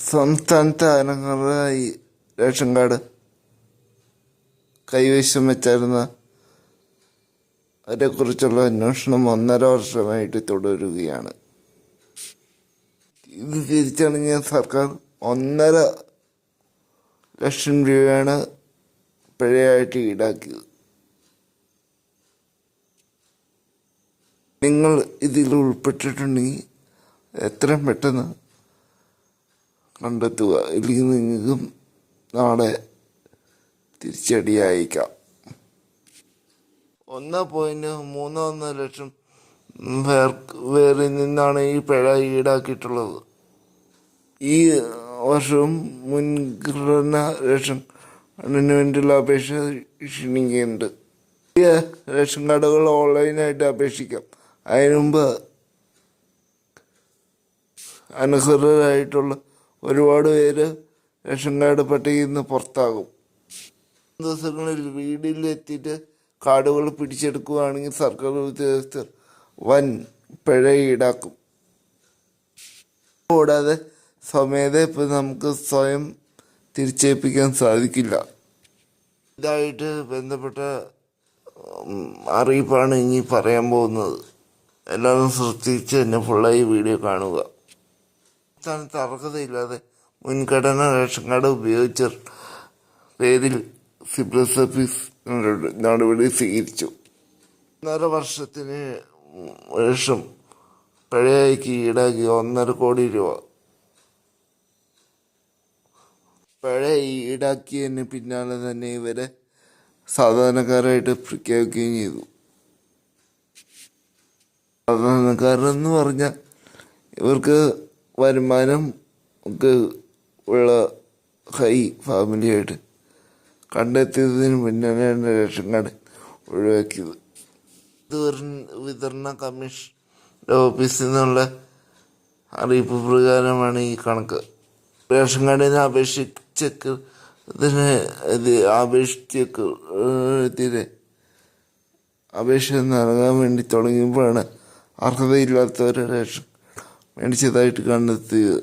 സംസ്ഥാനത്തെ അനർഹരായി ration card കൈവശം വെച്ചായിരുന്ന അവരെക്കുറിച്ചുള്ള അന്വേഷണം ഒന്നര വർഷമായിട്ട് തുടരുകയാണ്. ഇത് തിരിച്ചറിഞ്ഞ സർക്കാർ ഒന്നര ലക്ഷം രൂപയാണ് പിഴയായിട്ട് ഈടാക്കിയത്. നിങ്ങൾ ഇതിൽ ഉൾപ്പെട്ടിട്ടുണ്ടെങ്കിൽ എത്രയും പെട്ടെന്ന് കണ്ടെത്തുക ഇല്ലെങ്കിൽ നിങ്ങൾക്കും നാളെ തിരിച്ചടി അയക്കാം ഒന്ന് പോയിന്റ് മൂന്ന് ഒന്ന് ലക്ഷം പേർ പേരിൽ നിന്നാണ് ഈ പിഴ ഈടാക്കിയിട്ടുള്ളത്. ഈ വർഷവും മുൻഗണന റേഷൻ അണിനുവേണ്ടിയുള്ള വേണ്ടിയുള്ള അപേക്ഷ ക്ഷണിക്കുന്നുണ്ട് പുതിയ റേഷൻ കാർഡുകൾ ഓൺലൈനായിട്ട് അപേക്ഷിക്കാം. അതിനു മുമ്പ് അനർഹരായിട്ടുള്ള ഒരുപാട് പേര് റേഷൻ കാർഡ് പട്ടികയിൽ നിന്ന് പുറത്താകും. ദിവസങ്ങളിൽ വീടിലെത്തിയിട്ട് കാർഡുകൾ പിടിച്ചെടുക്കുകയാണെങ്കിൽ സർക്കാർ ഉദ്യോഗസ്ഥർ വൻ പിഴ ഈടാക്കും. കൂടാതെ സ്വമേധ ഇപ്പം നമുക്ക് സ്വയം തിരിച്ചേൽപ്പിക്കാൻ സാധിക്കില്ല. ഇതായിട്ട് ബന്ധപ്പെട്ട അറിയിപ്പാണ് ഇനി പറയാൻ പോകുന്നത്. എല്ലാവരും ശ്രദ്ധിച്ച് തന്നെ ഫുള്ളായി വീഡിയോ കാണുക. സംസ്ഥാനത്ത് അർഹതയില്ലാതെ മുൻഗണന റേഷൻ കാർഡ് ഉപയോഗിച്ച പേരിൽ സിവിൽ സർവീസ് നടപടി- സ്വീകരിച്ചു. ഒന്നര വർഷത്തിന് ശേഷം പഴയക്ക് ഈടാക്കി ഒന്നര കോടി രൂപ. പിഴ ഈടാക്കിയതിന് പിന്നാലെ തന്നെ ഇവരെ സാധാരണക്കാരായിട്ട് പ്രഖ്യാപിക്കുകയും ചെയ്തു. സാധാരണക്കാരെന്ന് പറഞ്ഞാൽ ഇവർക്ക് വരുമാനം ഒക്കെ ഉള്ള ഹൈ ഫാമിലിയായിട്ട് കണ്ടെത്തിയതിന് പിന്നാലെയാണ് റേഷൻ കാർഡ് ഒഴിവാക്കിയത്. വിതരണ- കമ്മീഷന്റെ ഓഫീസിൽ നിന്നുള്ള അറിയിപ്പ് പ്രകാരമാണ് ഈ കണക്ക്. റേഷൻ കാർഡിന് അപേക്ഷിച്ചക്ക് ഇതിന് ഇത് അപേക്ഷിച്ചക്ക് ഇതിന് അപേക്ഷ നൽകാൻ വേണ്ടി തുടങ്ങിയപ്പോഴാണ് അർഹതയില്ലാത്തവരെ റേഷൻ മേടിച്ചതായിട്ട് കണ്ടെത്തിയത്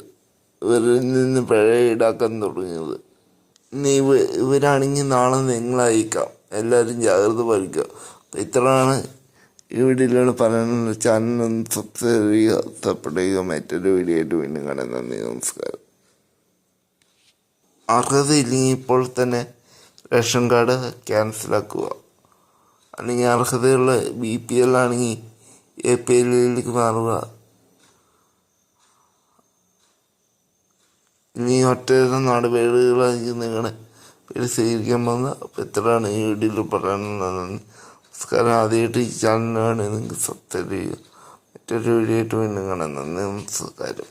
ഇവരിൽ നിന്ന് പിഴ ഈടാക്കാൻ തുടങ്ങിയത്. നീ ഇവ ഇവരാണെങ്കിൽ നാളെ നിങ്ങളയക്കാം എല്ലാവരും ജാഗ്രത പാലിക്കുക. അപ്പം ഇത്രയാണ് ഈ വീഡിയോയിലൂടെ പറയാനുള്ള ചാനൽ സബ്സ്ക്രൈബ് ചെയ്യുക. സപ്പോർട്ട് ചെയ്യുക മറ്റൊരു വീഡിയോ ആയിട്ട് വീണ്ടും കാണാൻ നന്ദി നമസ്കാരം. അർഹതയില്ലെങ്കിൽ ഇപ്പോൾ തന്നെ റേഷൻ കാർഡ് ക്യാൻസലാക്കുക അല്ലെങ്കിൽ അർഹതയുള്ള ബി പി എൽ ആണെങ്കിൽ എ പി എല്ലിലേക്ക് മാറുക. ഇനി ഒറ്റ നടപടികളായിരിക്കും നിങ്ങളുടെ പേര് സ്വീകരിക്കാൻ വന്ന അപ്പോൾ ഇത്രയാണ് ഈ വീഡിയോയിൽ പറയാനുള്ളത്. നമസ്കാരം. ആദ്യമായിട്ട് ഈ ചാനലാണ് നിങ്ങൾക്ക് സബ്സ്ക്രൈബ് ചെയ്യുക മറ്റൊരു വീഡിയോ ആയിട്ട് വീണ്ടും കാണാം. നന്ദി നമസ്കാരം.